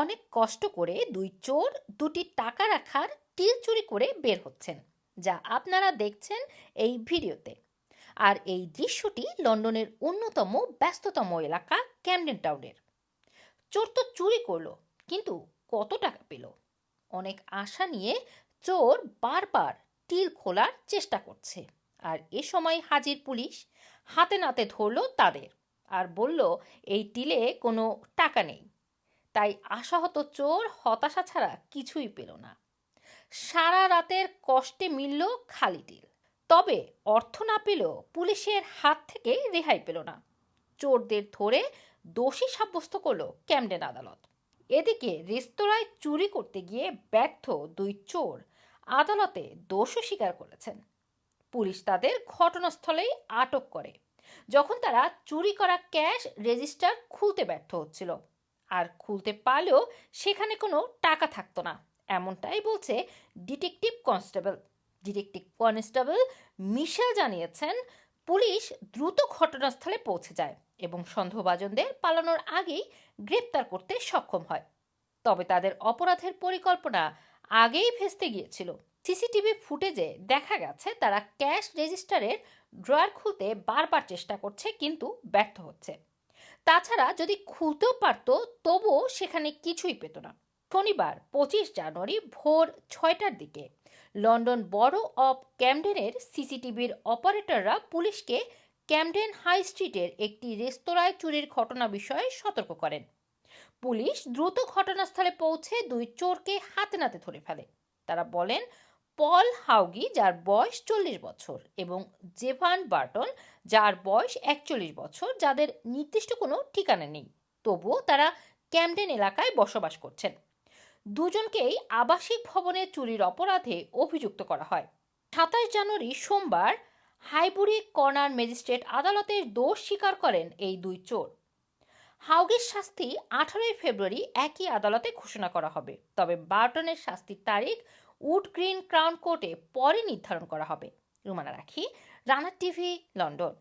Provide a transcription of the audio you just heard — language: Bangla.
অনেক কষ্ট করে দুই চোর দুটি টাকা রাখার টিল চুরি করে বের হচ্ছেন, যা আপনারা দেখছেন এই ভিডিওতে। আর এই দৃশ্যটি লন্ডনের অন্যতম ব্যস্ততম এলাকা ক্যামডেন টাউনের। চোর তো চুরি করল, কিন্তু কত টাকা পেল? অনেক আশা নিয়ে চোর বারবার টিল খোলার চেষ্টা করছে। আর এ সময় হাজির পুলিশ হাতে নাতে ধরলো তাদের আর বলল, এই টিলে কোনো টাকা নেই। তাই আশাহত চোর, হতাশা ছাড়া কিছুই পেল না। সারা রাতের কষ্টে মিলল খালি টিল। তবে অর্থ না পেলেও পুলিশের হাত থেকে রেহাই পেল না। চোরদের ধরে দোষী সাব্যস্ত করল ক্যামডেন আদালত। এদিকে রেস্তোরাঁয় চুরি করতে গিয়ে ব্যর্থ দুই চোর আদালতে দোষও স্বীকার করেছেন। পুলিশ তাদের ঘটনাস্থলেই আটক করে। যখন তারা চুরি করা ক্যাশ রেজিস্টার খুলতে ব্যর্থ হচ্ছিল। আর খুলতে পারলেও সেখানে কোনো টাকা থাকতো না। এমনটাই বলছে detective constable. Detective constable Michelle জানিয়েছেন, পুলিশ দ্রুত ঘটনাস্থলে পৌঁছে যায় এবং সন্দেহভাজনদের পালানোর আগেই গ্রেপ্তার করতে সক্ষম হয়। তবে তাদের অপরাধের পরিকল্পনা আগেই ভেস্তে গিয়েছিল। সিসিটিভি ফুটেজে দেখা গেছে, তারা ক্যাশ রেজিস্টারের ড্রয়ার খুলতে বারবার চেষ্টা করছে, কিন্তু ব্যর্থ হচ্ছে। তাছাড়া যদি খুলতেও পারত, তবুও সেখানে কিছুই পেত না। শনিবার, পঁচিশ জানুয়ারি ভোর ছয়টার দিকে লন্ডন বড় অফ ক্যামডেনের সিসিটিভির অপারেটররা পুলিশকে ক্যামডেন হাই স্ট্রিটের একটি রেস্তোরাঁয় চুরির ঘটনা বিষয়ে সতর্ক করেন। পুলিশ দ্রুত ঘটনাস্থলে পৌঁছে দুই চোরকে হাতে নাতে ধরে ফেলে। তারা বলেন পল হাউগি, যার বয়স চল্লিশ বছর, এবং জেভান বার্টন, যার বয়স একচল্লিশ বছর, যাদের নির্দিষ্ট কোনো ঠিকানা নেই। তবুও তারা ক্যামডেন এলাকায় বসবাস করছেন। দুজনকেই আবাসিক ভবনে চুরির অপরাধে অভিযুক্ত করা হয়। সাতাশ জানুয়ারি সোমবার হাইবুরি কর্নার ম্যাজিস্ট্রেট আদালতের দোষ স্বীকার করেন এই দুই চোর। হাউগের শাস্তি আঠারোই ফেব্রুয়ারি একই আদালতে ঘোষণা করা হবে। তবে বার্টনের শাস্তির তারিখ উড গ্রিন ক্রাউন কোর্টে পরে নির্ধারণ করা হবে। রুমানা রাখি রানার টিভি লন্ডন।